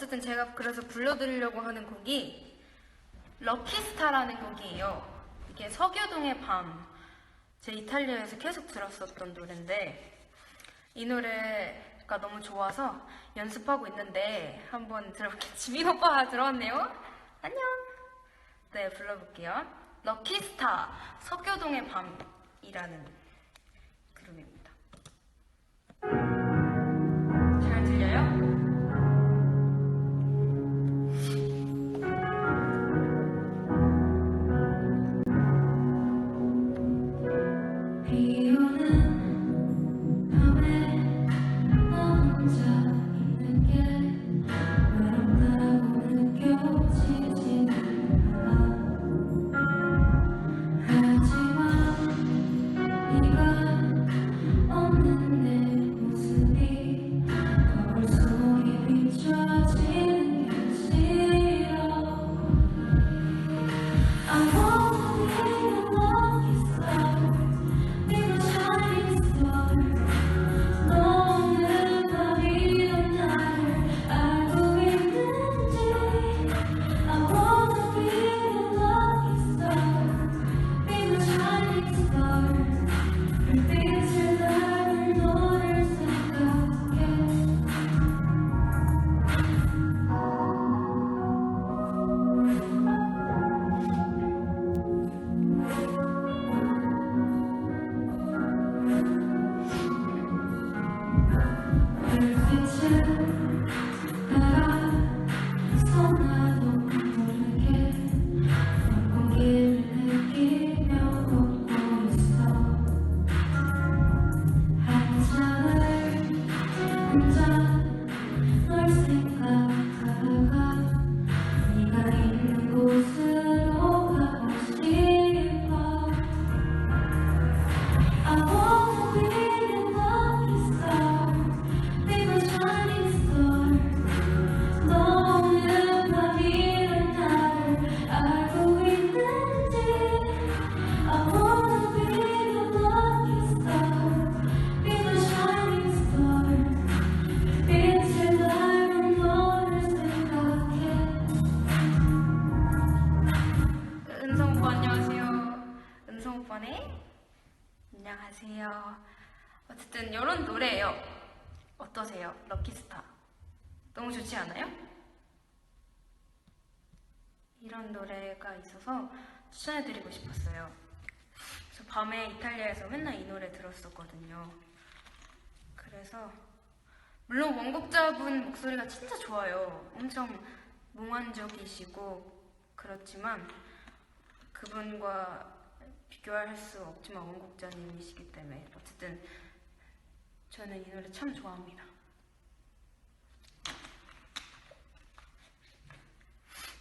어쨌든 제가 그래서 불러드리려고 하는 곡이 럭키스타라는 곡이에요. 이게 석유동의 밤. 제 이탈리아에서 계속 들었었던 노래인데 이 노래가 너무 좋아서 연습하고 있는데 한번 들어볼게요. 지민 오빠가 들어왔네요. 안녕. 네, 불러볼게요. 럭키스타 석유동의 밤이라는 Time. 오빠네. 안녕하세요. 어쨌든 이런 노래예요. 어떠세요? 럭키스타. 너무 좋지 않아요? 이런 노래가 있어서 추천해드리고 싶었어요. 저 밤에 이탈리아에서 맨날 이 노래 들었었거든요. 그래서 물론 원곡자분 목소리가 진짜 좋아요. 엄청 몽환적이시고 그렇지만 그분과 비교할 수 없지만 원곡자님이시기 때문에 어쨌든 저는 이 노래 참 좋아합니다.